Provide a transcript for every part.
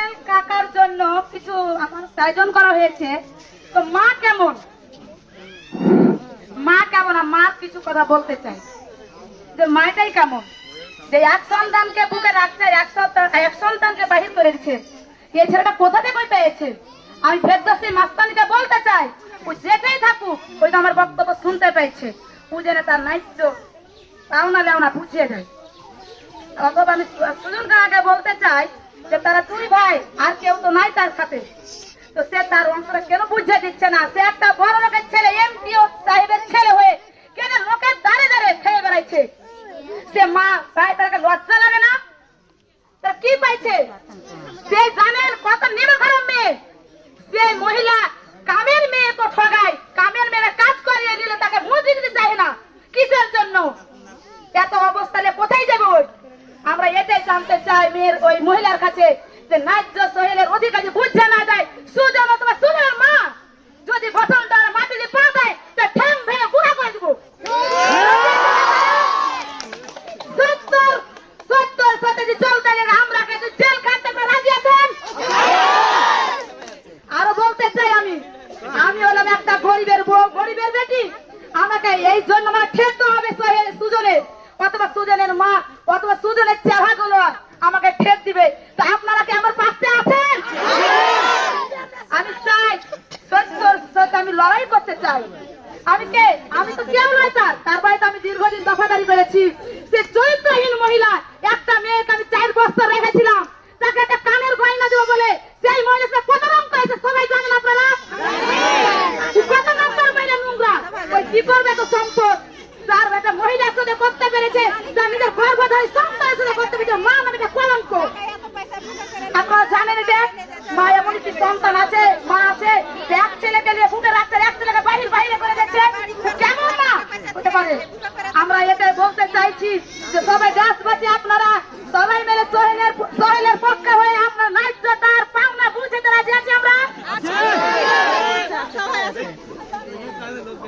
সোহেল কাকার জন্য কিছু আয়োজন করা হয়েছে। তো মা কেমন? মা কেমন? মার কিছু কথা বলতে চাই। যে মাটাই কেমন? যে এক সন্তানকে বুকে রাখছে, এক সন্তান এক সন্তানকে বাহির করে দিচ্ছে। এই ছেলেটা কোথা থেকে পেয়েছে? আমি ফেরদস্তি মাস্তানিকে বলতে চাই, ও যেটাই থাকুক ওই তো আমার বক্তব্য শুনতে পেয়েছে। বুঝে তার নাইত্য পাওনা লেওনা বুঝিয়ে দেয়। অথবা আমি সুজন কাকাকে বলতে চাই যে তারা দুই ভাই, আর কেউ তো নাই তার সাথে। তো সে তার অন্তরে কেন বুঝে দিচ্ছে না? সে একটা বড় লোকের ছেলে, এমপিও সাহেবের ছেলে হয়ে কেন লোকের দাঁড়ে দাঁড়িয়ে খেয়ে বেড়াইছে? সে মা ভাই তাকে লজ্জা লাগে না? তার কি পাইছে? সে জানেন কত খারাপ মেয়ে। সে মহিলা কামের মেয়ে তো ঠগায়, কামের মেয়েরা কাজ করিয়ে দিলে তাকে মজুরি দিতে চায় না। কিসের জন্য এত অবস্থানে কোথায় যাবে ওই আমরা এটাই জানতে চাই মেয়ের ওই মহিলার কাছে যে ন্যায্য সহেলের অধিকারী বুঝছে না যায় সুজন অথবা সুনের মা যদি ফসলটা মাটি দিয়ে পা দেয় তা ঠ্যাং ভেঙে গুঁড়া করে দেবো সত্তর সত্তর সতেজি চলতে গেলে আমরা কিন্তু জেল খাটতে আপনারা রাজি আছেন আরও বলতে চাই আমি আমি হলাম একটা গরিবের বউ গরিবের বেটি আমাকে এই জন্য আমার ঠেকতে হবে সোহেল সুজনের অথবা সুজনের মা অথবা সুজনের চেহারা গুলো আমাকে ঠেক দিবে তা আপনারা কি আমার পাশে আছেন আমি চাই সত্যর সাথে আমি লড়াই করতে চাই আমি কে আমি তো কেউ নয় তার তার বাড়িতে আমি দীর্ঘদিন দফাদারি করেছি সে চরিত্রহীন মহিলা একটা মেয়েকে আমি চার বছর রেখেছিলাম তাকে একটা কানের গয়না দেবো বলে সেই মহিলা সে কত রং করেছে সবাই জানেন আপনারা সে কত নম্বর মহিলা নোংরা ওই কি করবে তো সম্পদ তার একটা মহিলার সাথে করতে পেরেছে তার নিজের গর্ভধারী সন্তানের সাথে করতে পেরেছে মা নামে একটা কলঙ্ক আপনারা জানেন এটা মা এমন একটি সন্তান আছে মা আছে যে এক ছেলেকে নিয়ে বুকে রাখছে এক ছেলেকে বাহির বাইরে করে দিচ্ছে কেমন মা হতে পারে আমরা এটাই বলতে চাইছি যে সবাই দেশবাসী আপনারা সবাই মিলে সোহেলের সোহেলের পক্ষে হয়ে আপনার ন্যায্য তার পাওনা বুঝতে রাজি আছি আমরা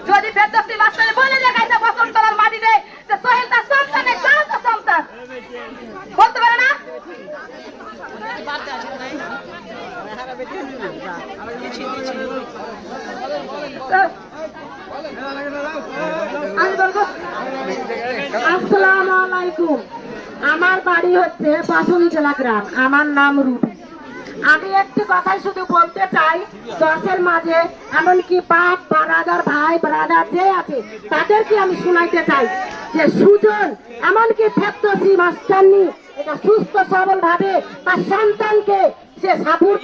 যদি বেদস্তি মাস্টারে বলে যে গাইছে বসন্তলার মাটিতে যে সোহেল তার সন্তানের কারণ তার সন্তান বলতে পারে না আমি বলব আসসালামু আলাইকুম। আমার বাড়ি হচ্ছে বাসন্তলা গ্রাম। আমার নাম রুবি। আমি একটি কথাই শুধু বলতে চাই, দশের মাঝে এমনকি বাপ, বারাদার ভাই, বারাদার যে আছে, তাদেরকে আমি শোনাইতে চাই যে সুজন, এমনকি ফেপ্তসি মাস্টারনি এটা সুস্থ সবল ভাবে তার সন্তানকে সে সাপুর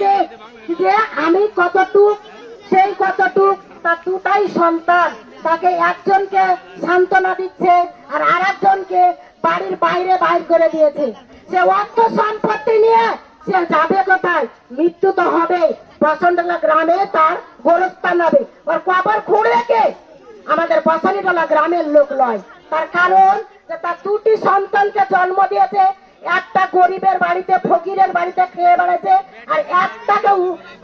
যে আমি কতটুক, সেই কতটুক, তার দুটাই সন্তান। তাকে একজনকে সান্ত্বনা দিচ্ছে আর আর একজনকে বাড়ির বাইরে বাইর করে দিয়েছে। সে অর্থ সম্পত্তি নিয়ে সে যাবে কোথায়? মৃত্যু তো হবে। বসন্তলা গ্রামে তার গোরস্থান হবে। ওর কবর খুঁড়ে কে আমাদের বসন্তলা গ্রামের লোক নয় তার কারণ যে তার দুটি সন্তানকে জন্ম দিয়েছে। একটা গরিবের বাড়িতে, ফকিরের বাড়িতে খেয়ে বেড়াচ্ছে আর একটাকে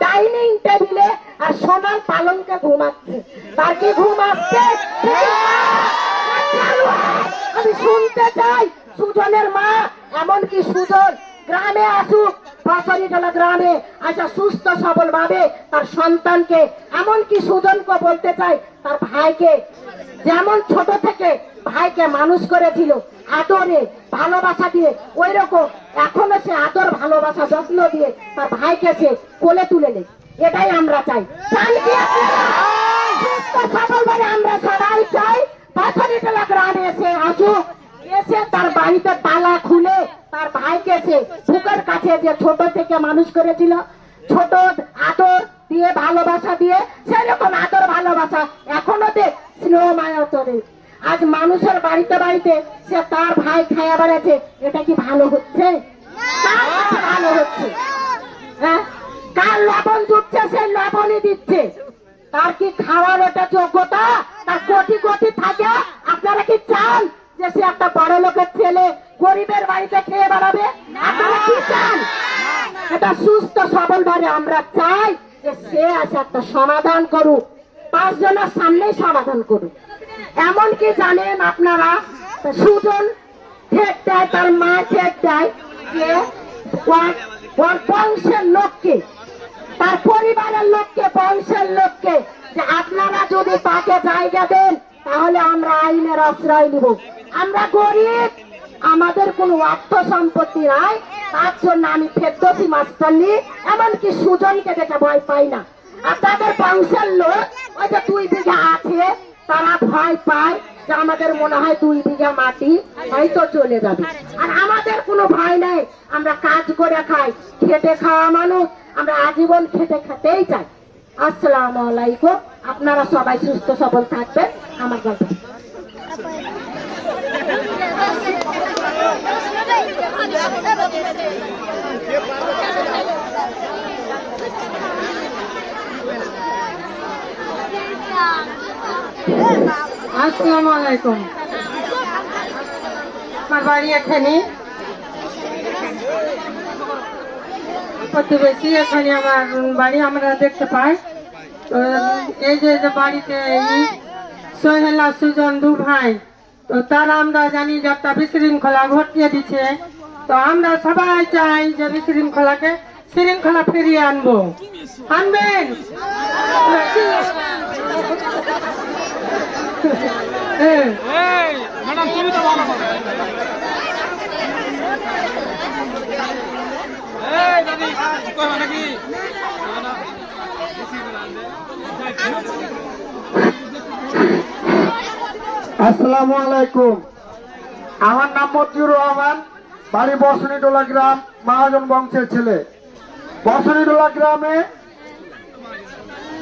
ডাইনিং টেবিলে আর সোনার পালনকে ঘুমাচ্ছে। তার কি ঘুম আসছে? আমি শুনতে চাই, সুজনের মা, এমনকি সুজন গ্রামে আসুক গ্রামে সুস্থ সবল ভাবে তার সন্তানকে সুজনকে বলতে চাই, তার ভাইকে যেমন ছোট থেকে ভাইকে মানুষ করেছিল, আদরে, ভালোবাসা দিয়ে ওই রকম এখনও সে আদর, ভালোবাসা, যত্ন দিয়ে তার ভাইকে সে কোলে তুলে নেই এটাই আমরা চাই? সুস্থ সবল ভাবে আমরা সবাই চাই পাথরিটোলা গ্রামে এসে আসুক এসে তার বাড়িতে তালা খুলে তার ভাইকে সে বুকের কাছে যে ছোট থেকে মানুষ করেছিল, ছোট আদর দিয়ে, ভালোবাসা দিয়ে, সেরকম আদর, ভালোবাসা এখনও দেখ স্নেহ মায়া তোরে। আজ মানুষের বাড়িতে বাড়িতে সে তার ভাই খায়া বেড়াচ্ছে, এটা কি ভালো হচ্ছে? কার ভালো হচ্ছে? হ্যাঁ? কার লবণ জুটছে সে লবণই দিচ্ছে। তার কি খাওয়ার ওটা যোগ্যতা? তার কোটি কোটি থাকে। আপনারা কি চান যে সে একটা বড় লোকের ছেলে গরিবের বাড়িতে খেয়ে বেড়াবে? আপনারা কি চান? এটা সুস্থ সবল ভাবে আমরা চাই যে সে আছে একটা সমাধান করুক। পাঁচ জনের সামনেই সমাধান করুক। এমন কি জানেন আপনারা সুজন ঠেক দেয় তার মা ঠেক দেয় যে ওর বংশের লোককে তার পরিবারের লোককে, বংশের লোককে, যে আপনারা যদি তাকে জায়গা দেন, তাহলে আমরা আইনের আশ্রয় নিব। আমরা গরিব, আমাদের কোনো অর্থ সম্পত্তি নাই, তার জন্য আমি ফেরদোসি মাস্টারনি এমনকি সুজনকে দেখে ভয় পাই না। আর তাদের বংশের লোক, ওই যে দুই বিঘা আছে, তারা ভয় পায় যে আমাদের মনে হয় দুই বিঘা মাটি হয়তো চলে যাবে। আর আমাদের কোনো ভয় নাই, আমরা কাজ করে খাই, খেটে খাওয়া মানুষ আমরা আজীবন খেতে খেতেই চাই। আসসালামু আলাইকুম। আপনারা সবাই সুস্থ, সবল থাকবেন। আমার গল্প। আসসালামু আলাইকুম। আমার বাড়ি এখানে। প্রতিবেশী এখানে আমার বাড়ি আমরা দেখতে পাই। তো এই যে বাড়িতে সোহেলা সুজন দু ভাই তো তারা আমরা জানি যে একটা বিশৃঙ্খলা ঘটিয়ে দিচ্ছে। তো আমরা সবাই চাই যে বিশৃঙ্খলাকে শৃঙ্খলা ফিরিয়ে আনব। আনবেন? হ্যাঁ ম্যাডাম তুমি তো ভালো করো এই দাদি কইবা নাকি আসসালামু আলাইকুম। আমার নাম মতিউর রহমান, বাড়ি বসনীটোলা গ্রাম, মহাজন বংশের ছেলে। বসনীটোলা গ্রামে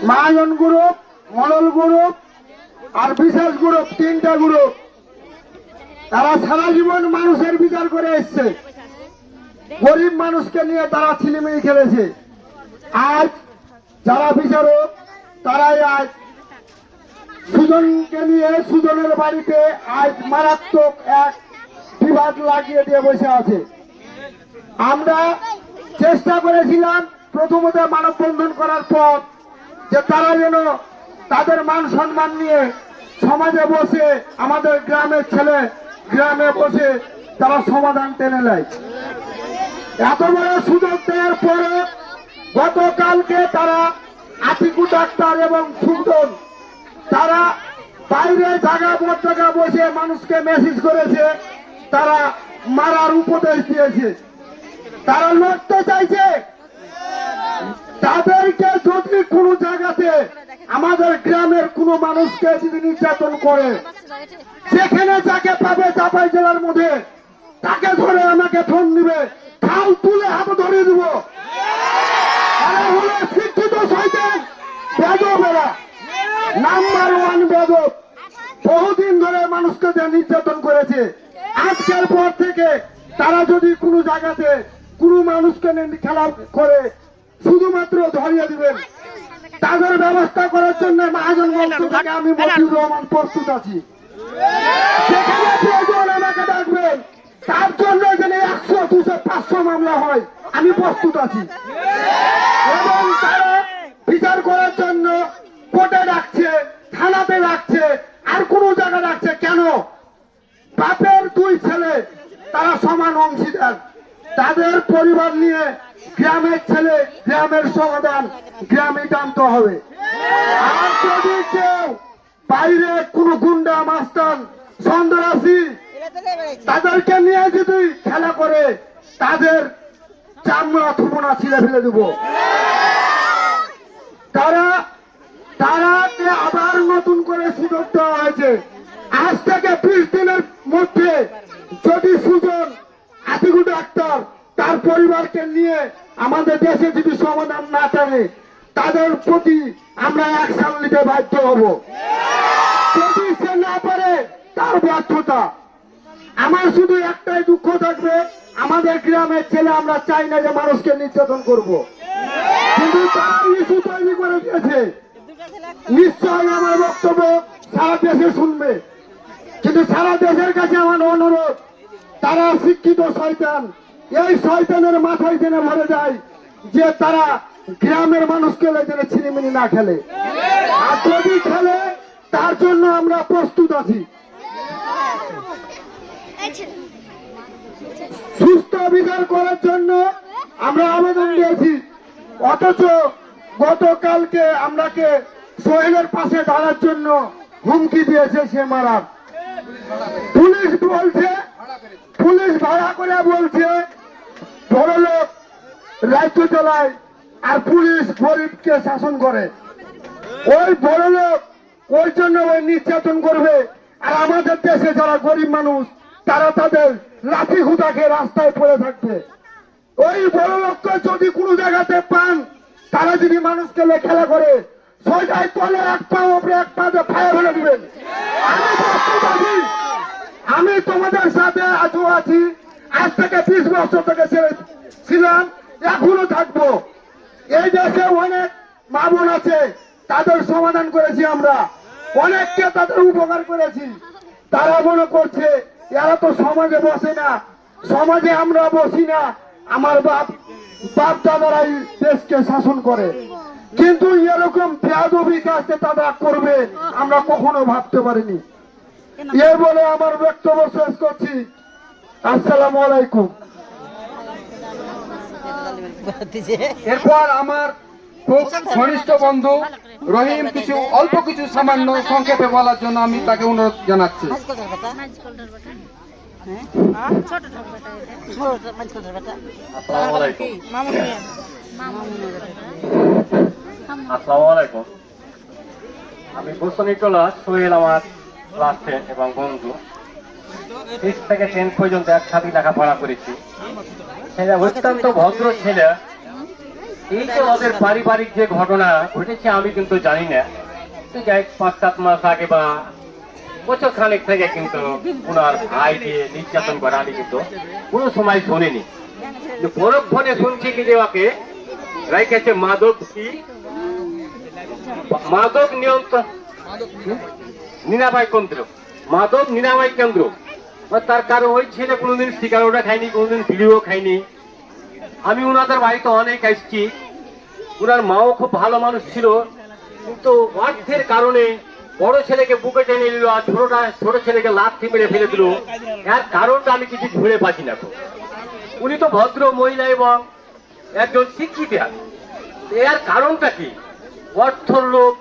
মহাজন গ্রুপ মডল গ্রুপ আর বিশেষ গ্রুপ, তিনটা গ্রুপ। তারা সারা জীবন মানুষের বিচার করে এসছে। গরিব মানুষকে নিয়ে তারা ছিলিমিলি খেলেছে। আজ যারা বিচারক, তারাই আজ সুজনকে নিয়ে সুজনের বাড়িতে আজ মারাত্মক এক বিবাদ লাগিয়ে দিয়ে বসে আছে। আমরা চেষ্টা করেছিলাম প্রথমত মানববন্ধন করার পর যে তারা যেন তাদের মান সম্মান নিয়ে সমাজে বসে, আমাদের গ্রামের ছেলে গ্রামে বসে তারা সমাধান টেনে নেয়। এত বড় সুযোগ দেওয়ার পরে গতকালকে তারা আতিকু ডাক্তার এবং সুন্দর, তারা বাইরে জায়গা জায়গা বসে মানুষকে মেসেজ করেছে, তারা মারার উপদেশ দিয়েছে। তারা লড়তে চাইছে। তাদেরকে যদি কোনো জায়গাতে আমাদের গ্রামের কোনো মানুষকে যদি নির্যাতন করে যেখানে যাকে পাবে চাপাই জেলার মধ্যে, তাকে ধরে আমাকে ফোন দিবে। খাল তুলে হাতে ধরে দিব। শিক্ষিত শয়তান বেদবেরা নাম্বার ওয়ান বেদব। বহুদিন ধরে মানুষকে নির্যাতন করেছে, আজকের পর থেকে তারা যদি কোনো জায়গাতে কোনো মানুষকে খেলা করে, শুধুমাত্র ধরিয়ে দিবেন। তাদের ব্যবস্থা করার জন্য মহাজন বংশ থেকে আমি মতিউর রহমান প্রস্তুত আছি। যেখানে প্রয়োজন তার জন্য যেন একশো, দুশো, পাঁচশো মামলা হয়। আমি প্রস্তুত আছি। এবং তারা বিচার করার জন্য কোর্টে ডাকছে, থানাতে ডাকছে, আর কোন জায়গা ডাকছে। কেন? বাপের দুই ছেলে, তারা সমান অংশীদার। তাদের পরিবার নিয়ে গ্রামের ছেলে, গ্রামের সমাধান, গ্রামে টানতে হবে। আর যদি কেউ বাইরে কোন গুন্ডা, মাস্টার সন্দেরাসী তাদেরকে নিয়ে যদি খেলা করে, তাদের চামড়া থুমনা ছিঁড়ে ফেলে দেব। তারা তারাকে আবার নতুন করে সুযোগ দেওয়া হয়েছে, আজ থেকে বিশ দিনের মধ্যে যদি সুজন আতিকু ডাক্তার তার পরিবারকে নিয়ে আমাদের দেশে যদি সমাধান না টানে তাদের প্রতি আমরা অ্যাকশন নিতে বাধ্য হব। যদি সে না পারে, তার ব্যর্থতা আমার শুধু একটাই দুঃখ থাকবে, আমাদের গ্রামের ছেলে আমরা চাই না যে মানুষকে নির্যাতন করব। কিন্তু তারা ইস্যু তৈরি করে দিয়েছে। নিশ্চয়ই আমার বক্তব্য সারা দেশে শুনবে। কিন্তু সারা দেশের কাছে আমার অনুরোধ, তারা শিক্ষিত শয়তান। এই শয়তানের মাথায় জেনে ভরে যায় যে তারা গ্রামের মানুষকে যেন ছিনিমিনি না খেলে। আর যদি খেলে, তার জন্য আমরা প্রস্তুত আছি। সুস্থ বিচার করার জন্য আমরা আবেদন দিয়েছি। অথচ গতকালকে আমরাকে সোহেলের পাশে দাঁড়ার জন্য হুমকি দিয়েছে সে মারার। পুলিশ বলছে, পুলিশ ভাড়া করে বলছে বড় লোক রাজ্য চালায় আর পুলিশ গরিবকে শাসন করে। ওই বড় লোক ওই জন্য ওই নির্যাতন করবে। আর আমাদের দেশে যারা গরিব মানুষ তারা তাদের লাঠি হুদাকে রাস্তায় পড়ে থাকবে। ওই বড় লোককে যদি কোনো জায়গাতে পান, তারা যদি মানুষকে খেলা করে সোজাই তলে এক পা ওপরে, এক পা ফায়ার ফেলে দিবেন। আমি তোমাদের সাথে আজও আছি। আজ থেকে বিশ বছর থেকে ছিলাম, এখনও থাকব। এই দেশে অনেক মা বোন আছে, তাদের সমাধান করেছি আমরা। অনেককে তাদের উপকার করেছি। তারা মনে করছে এরা তো সমাজে বসে না। সমাজে আমরা বসি না। আমার বাপ বাপ দাদারাই দেশকে শাসন করে। কিন্তু এরকম বেয়াদবি কাজে তারা করবে আমরা কখনো ভাবতে পারিনি। এ বলে আমার বক্তব্য শেষ করছি। আসসালামু আলাইকুম। এরপর আমার খুব ঘনিষ্ঠ বন্ধু রহিম কিছু অল্প কিছু সামান্য সংক্ষেপে বলার জন্য আমি তাকে অনুরোধ জানাচ্ছি। আসসালামু আলাইকুম। আসসালামু আলাইকুম। আমি বসনিটোলা সোহেল আমার ক্লাস এবং বন্ধু। সিক্স থেকে টেন পর্যন্ত একসাথে লেখাপড়া করেছি। সেটা অত্যন্ত ভদ্র ছেলে। এই যে ওদের পারিবারিক যে ঘটনা ঘটেছে, আমি কিন্তু জানি না। যাই পাঁচ সাত মাস আগে বা বছর খানেক থেকে কিন্তু ওনার ভাই দিয়ে নির্যাতন করা আমি কিন্তু কোনো সময় শুনিনি। ফোনে শুনছি কি যে ওকে রেখেছে মাদক কি? মাদক নিয়ন্ত্রণ নিরাময় কেন্দ্র। মাদক নিরাময় কেন্দ্র। তার কারণ ওই ছেলে কোনোদিন সিগারেটও খায়নি, কোনোদিন বিড়িও খায়নি। আমি ওনাদের বাড়িতে অনেক আসছি ওনার মাও খুব ভালো মানুষ ছিল, কিন্তু অর্থের কারণে বড় ছেলেকে বুকে টেনে নিল আর ছোটটা, ছোট ছেলেকে লাথি মেরে ফেলে দিল। এর কারণটা আমি কিছু ধরে পাচ্ছি না উনি তো ভদ্র মহিলা এবং একজন শিক্ষিতা এর কারণটা কি? অর্থর লোক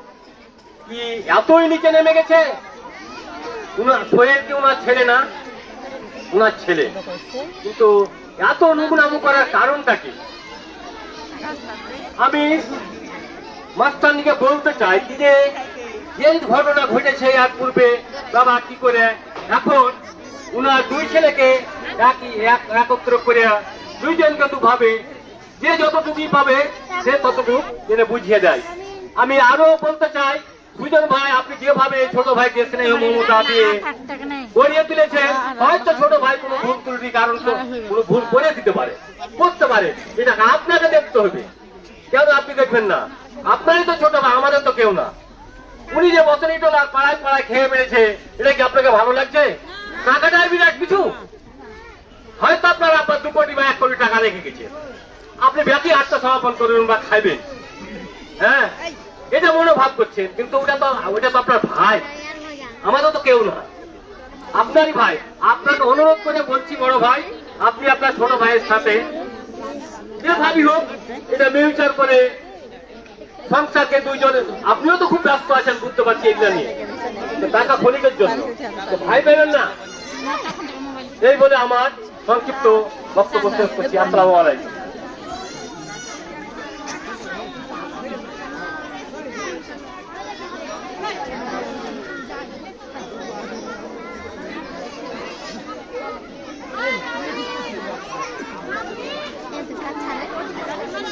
কি এতই নিচে নেমে গেছে? উনার সোহেল কি ওনার ছেলে না? ওনার ছেলে। কিন্তু এত নোংরামো করার কারণটা কি? আমি মাস্তানিকে বলতে চাই যে যে ঘটনা ঘটেছে এক পূর্বে। বাবা কি করে? এখন উনার দুই ছেলেকে একই এক একত্র করে দুইজনকে ভাবে, যে যতটুকুই পাবে, সে ততটুকু যেন বুঝিয়ে দেয়। আমি আরও বলতে চাই সুজন ভাই, আপনি যেভাবে ছোট ভাইকে স্নেহ মমতা দিয়ে গড়িয়ে তুলেছেন, হয়তো ছোট ভাই কোনো ভুল ত্রুটি কারণ কোনো ভুল করে দিতে পারে, করতে পারে। এটা আপনাকে দেখতে হবে। কেন আপনি দেখবেন না? আপনারই তো ছোট ভাই, আমাদের তো কেউ না। উনি যে বছরই টোলার পাড়ায় পাড়ায় খেয়ে মেরেছে, এটা কি আপনাকে ভালো লাগছে? টাকাটাই বিরাট কিছু হয়তো আপনার আপনার দু কোটি বা এক কোটি টাকা রেখে গেছে। আপনি ব্যক্তি আত্মসমর্পণ করবেন বা খাইবেন। হ্যাঁ? এটা মনোভাব করছেন কিন্তু ওটা তো ওটা তো আপনার ভাই। আমাদের তো কেউ না আপনারই ভাই। আপনাকে অনুরোধ করে বলছি, বড় ভাই, আপনি আপনার ছোট ভাইয়ের সাথে ভাবি হোক, এটা মিউচার করে সংসারকে দুইজনে আপনিও তো খুব ব্যস্ত আছেন, বুঝতে পারছি এগুলো নিয়ে। টাকা ক্ষণিকের জন্য। ভাই পেলেন না? এই বলে আমার সংক্ষিপ্ত বক্তব্য শেষ করছি। আসসালামু আলাইকুম।